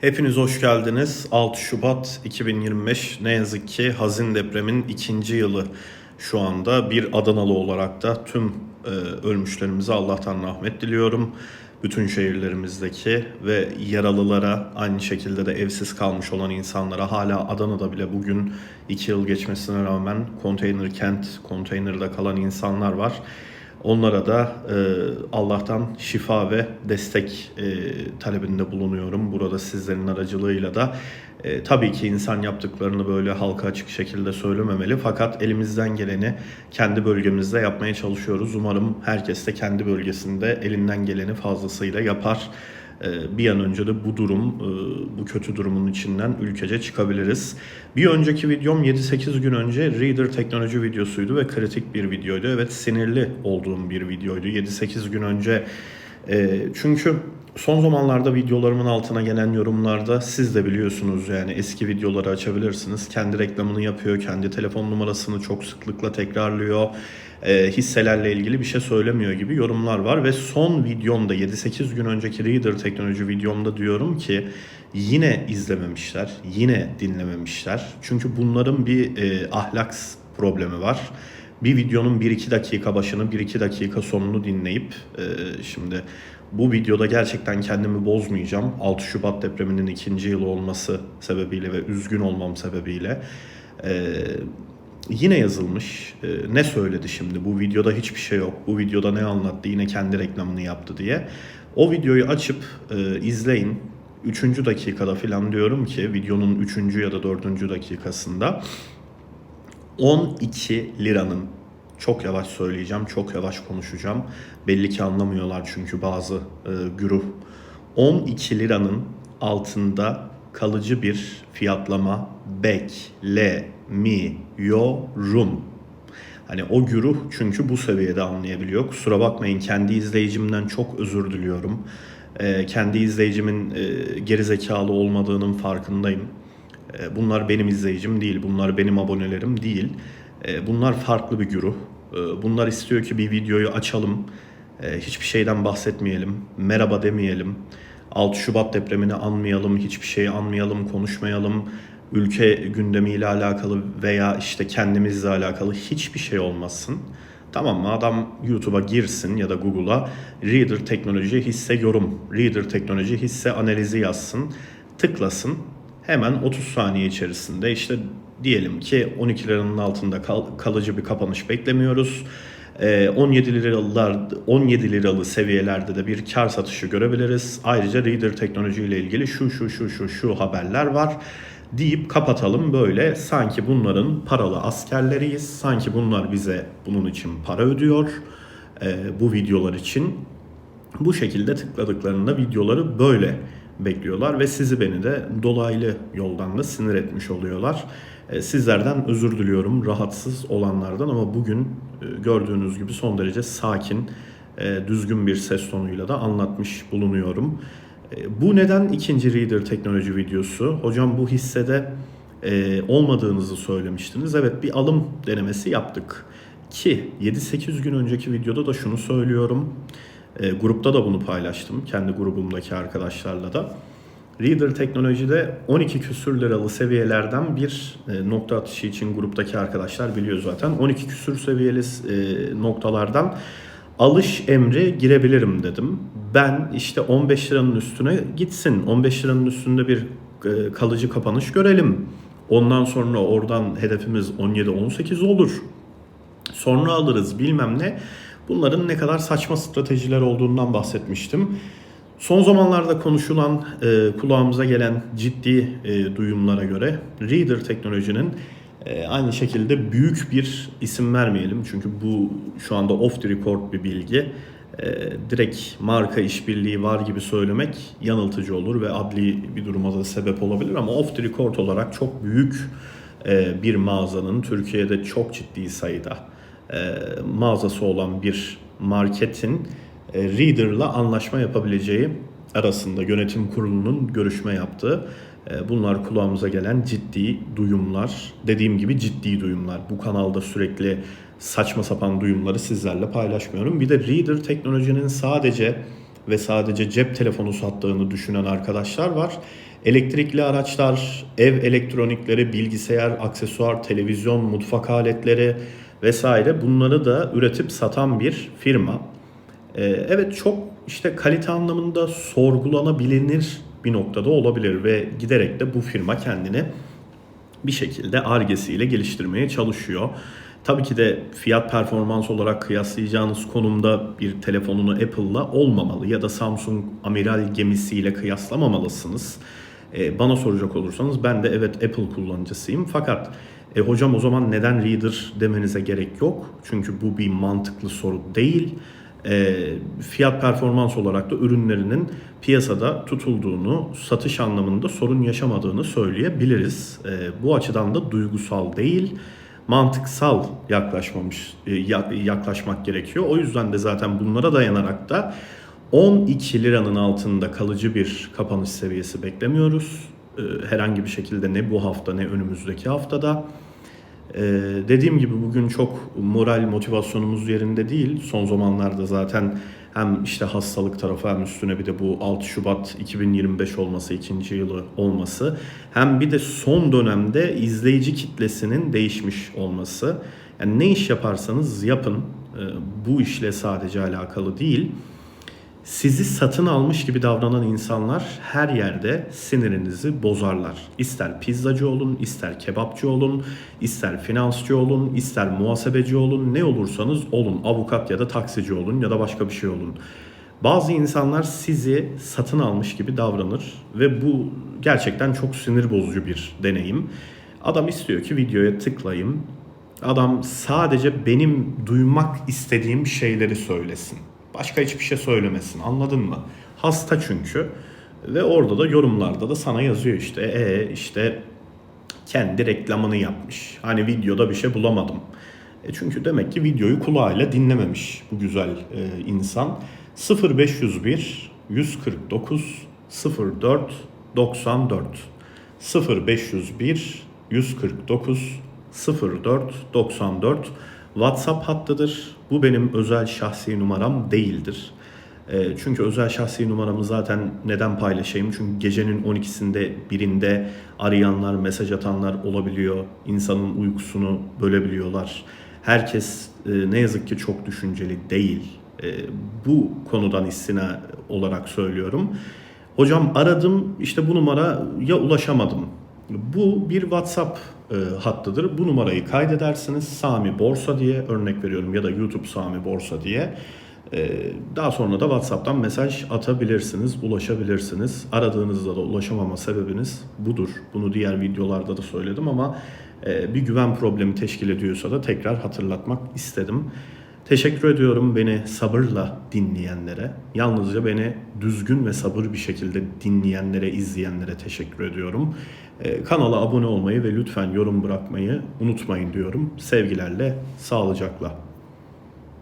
Hepiniz hoş geldiniz. 6 Şubat 2025 ne yazık ki hazin depremin ikinci yılı şu anda. Bir Adanalı olarak da tüm e, ölmüşlerimize Allah'tan rahmet diliyorum. Bütün şehirlerimizdeki ve yaralılara aynı şekilde de evsiz kalmış olan insanlara hala Adana'da bile bugün 2 yıl geçmesine rağmen konteyner kent, konteynerde kalan insanlar var. Onlara da e, Allah'tan şifa ve destek e, talebinde bulunuyorum. Burada sizlerin aracılığıyla da e, tabii ki insan yaptıklarını böyle halka açık şekilde söylememeli. Fakat elimizden geleni kendi bölgemizde yapmaya çalışıyoruz. Umarım herkes de kendi bölgesinde elinden geleni fazlasıyla yapar. E, bir an önce de bu durum, e, bu kötü durumun içinden ülkece çıkabiliriz. Bir önceki videom 7-8 gün önce Reader teknoloji videosuydu ve kritik bir videoydu. Evet sinirli olduğum bir videoydu. 7-8 gün önce e, çünkü son zamanlarda videolarımın altına gelen yorumlarda siz de biliyorsunuz yani eski videoları açabilirsiniz. Kendi reklamını yapıyor, kendi telefon numarasını çok sıklıkla tekrarlıyor. E, hisselerle ilgili bir şey söylemiyor gibi yorumlar var ve son videomda 7-8 gün önceki Reader teknoloji videomda diyorum ki yine izlememişler, yine dinlememişler. Çünkü bunların bir e, ahlak problemi var bir videonun 1-2 dakika başını 1-2 dakika sonunu dinleyip e, şimdi bu videoda gerçekten kendimi bozmayacağım. 6 Şubat depreminin ikinci yılı olması sebebiyle ve üzgün olmam sebebiyle e, yine yazılmış. E, ne söyledi şimdi? Bu videoda hiçbir şey yok. Bu videoda ne anlattı? Yine kendi reklamını yaptı diye. O videoyu açıp e, izleyin. Üçüncü dakikada falan diyorum ki videonun üçüncü ya da dördüncü dakikasında 12 liranın çok yavaş söyleyeceğim, çok yavaş konuşacağım. Belli ki anlamıyorlar çünkü bazı e, güruh. 12 liranın altında kalıcı bir fiyatlama beklemiyorum. Hani o güruh çünkü bu seviyede anlayabiliyor. Kusura bakmayın kendi izleyicimden çok özür diliyorum. E, kendi izleyicimin e, gerizekalı olmadığının farkındayım. E, Bunlar benim izleyicim değil, bunlar benim abonelerim değil. E, Bunlar farklı bir güruh. E, Bunlar istiyor ki bir videoyu açalım, e, hiçbir şeyden bahsetmeyelim, merhaba demeyelim, 6 Şubat depremini anmayalım, hiçbir şeyi anmayalım, konuşmayalım, ülke gündemiyle alakalı veya işte kendimizle alakalı hiçbir şey olmasın. Tamam mı? Adam YouTube'a girsin ya da Google'a Reader teknoloji hisse yorum, Reader teknoloji hisse analizi yazsın, tıklasın. Hemen 30 saniye içerisinde işte diyelim ki 12 liranın altında kal- kalıcı bir kapanış beklemiyoruz. Ee, 17 liralar 17 liralı seviyelerde de bir kar satışı görebiliriz. Ayrıca Reader teknoloji ile ilgili şu şu şu şu şu haberler var deyip kapatalım böyle sanki bunların paralı askerleriyiz. Sanki bunlar bize bunun için para ödüyor e, bu videolar için. Bu şekilde tıkladıklarında videoları böyle bekliyorlar ve sizi beni de dolaylı yoldan da sinir etmiş oluyorlar. E, Sizlerden özür diliyorum rahatsız olanlardan ama bugün e, gördüğünüz gibi son derece sakin, e, düzgün bir ses tonuyla da anlatmış bulunuyorum. Bu neden ikinci Reader teknoloji videosu? Hocam bu hissede olmadığınızı söylemiştiniz. Evet bir alım denemesi yaptık. Ki 7-8 gün önceki videoda da şunu söylüyorum. E, grupta da bunu paylaştım. Kendi grubumdaki arkadaşlarla da. Reader teknolojide 12 küsür liralı seviyelerden bir e, nokta atışı için gruptaki arkadaşlar biliyor zaten. 12 küsür seviyeli e, noktalardan alış emri girebilirim dedim. Ben işte 15 liranın üstüne gitsin. 15 liranın üstünde bir e, kalıcı kapanış görelim. Ondan sonra oradan hedefimiz 17-18 olur. Sonra alırız bilmem ne. Bunların ne kadar saçma stratejiler olduğundan bahsetmiştim. Son zamanlarda konuşulan, e, kulağımıza gelen ciddi e, duyumlara göre Reader teknolojinin e, aynı şekilde büyük bir isim vermeyelim. Çünkü bu şu anda off the record bir bilgi. E, direkt marka işbirliği var gibi söylemek yanıltıcı olur ve adli bir duruma da sebep olabilir. Ama off the record olarak çok büyük e, bir mağazanın Türkiye'de çok ciddi sayıda e, mağazası olan bir marketin Reader'la anlaşma yapabileceği arasında yönetim kurulunun görüşme yaptığı e, bunlar kulağımıza gelen ciddi duyumlar. Dediğim gibi ciddi duyumlar. Bu kanalda sürekli saçma sapan duyumları sizlerle paylaşmıyorum. Bir de Reader teknolojinin sadece ve sadece cep telefonu sattığını düşünen arkadaşlar var. Elektrikli araçlar, ev elektronikleri, bilgisayar, aksesuar, televizyon, mutfak aletleri vesaire bunları da üretip satan bir firma. Ee, evet çok işte kalite anlamında sorgulanabilir bir noktada olabilir ve giderek de bu firma kendini bir şekilde argesiyle geliştirmeye çalışıyor. Tabii ki de fiyat performans olarak kıyaslayacağınız konumda bir telefonunu Apple'la olmamalı ya da Samsung amiral gemisiyle kıyaslamamalısınız. Ee, bana soracak olursanız ben de evet Apple kullanıcısıyım fakat e, hocam o zaman neden Reader demenize gerek yok. Çünkü bu bir mantıklı soru değil. E, fiyat performans olarak da ürünlerinin piyasada tutulduğunu, satış anlamında sorun yaşamadığını söyleyebiliriz. E, bu açıdan da duygusal değil, mantıksal yaklaşmamış e, ya- yaklaşmak gerekiyor. O yüzden de zaten bunlara dayanarak da 12 liranın altında kalıcı bir kapanış seviyesi beklemiyoruz. E, herhangi bir şekilde ne bu hafta ne önümüzdeki haftada. Ee, dediğim gibi bugün çok moral motivasyonumuz yerinde değil. Son zamanlarda zaten hem işte hastalık tarafı hem üstüne bir de bu 6 Şubat 2025 olması, ikinci yılı olması. Hem bir de son dönemde izleyici kitlesinin değişmiş olması. Yani ne iş yaparsanız yapın e, bu işle sadece alakalı değil. Sizi satın almış gibi davranan insanlar her yerde sinirinizi bozarlar. İster pizzacı olun, ister kebapçı olun, ister finansçı olun, ister muhasebeci olun, ne olursanız olun. Avukat ya da taksici olun ya da başka bir şey olun. Bazı insanlar sizi satın almış gibi davranır ve bu gerçekten çok sinir bozucu bir deneyim. Adam istiyor ki videoya tıklayayım. Adam sadece benim duymak istediğim şeyleri söylesin. Başka hiçbir şey söylemesin. Anladın mı? Hasta çünkü. Ve orada da yorumlarda da sana yazıyor işte e işte kendi reklamını yapmış. Hani videoda bir şey bulamadım. E çünkü demek ki videoyu kulağıyla dinlememiş bu güzel e, insan. 0501 149 04 94 0501 149 04 94 WhatsApp hattıdır. Bu benim özel şahsi numaram değildir. E, Çünkü özel şahsi numaramı zaten neden paylaşayım? Çünkü gecenin 12'sinde birinde arayanlar, mesaj atanlar olabiliyor. İnsanın uykusunu bölebiliyorlar. Herkes e, ne yazık ki çok düşünceli değil. E, Bu konudan istina olarak söylüyorum. Hocam aradım işte bu numaraya ulaşamadım. Bu bir WhatsApp e, hattıdır. Bu numarayı kaydedersiniz. Sami Borsa diye örnek veriyorum ya da YouTube Sami Borsa diye. E, daha sonra da WhatsApp'tan mesaj atabilirsiniz, ulaşabilirsiniz. Aradığınızda da ulaşamama sebebiniz budur. Bunu diğer videolarda da söyledim ama e, bir güven problemi teşkil ediyorsa da tekrar hatırlatmak istedim. Teşekkür ediyorum beni sabırla dinleyenlere. Yalnızca beni düzgün ve sabır bir şekilde dinleyenlere, izleyenlere teşekkür ediyorum. Ee, kanala abone olmayı ve lütfen yorum bırakmayı unutmayın diyorum. Sevgilerle, sağlıcakla.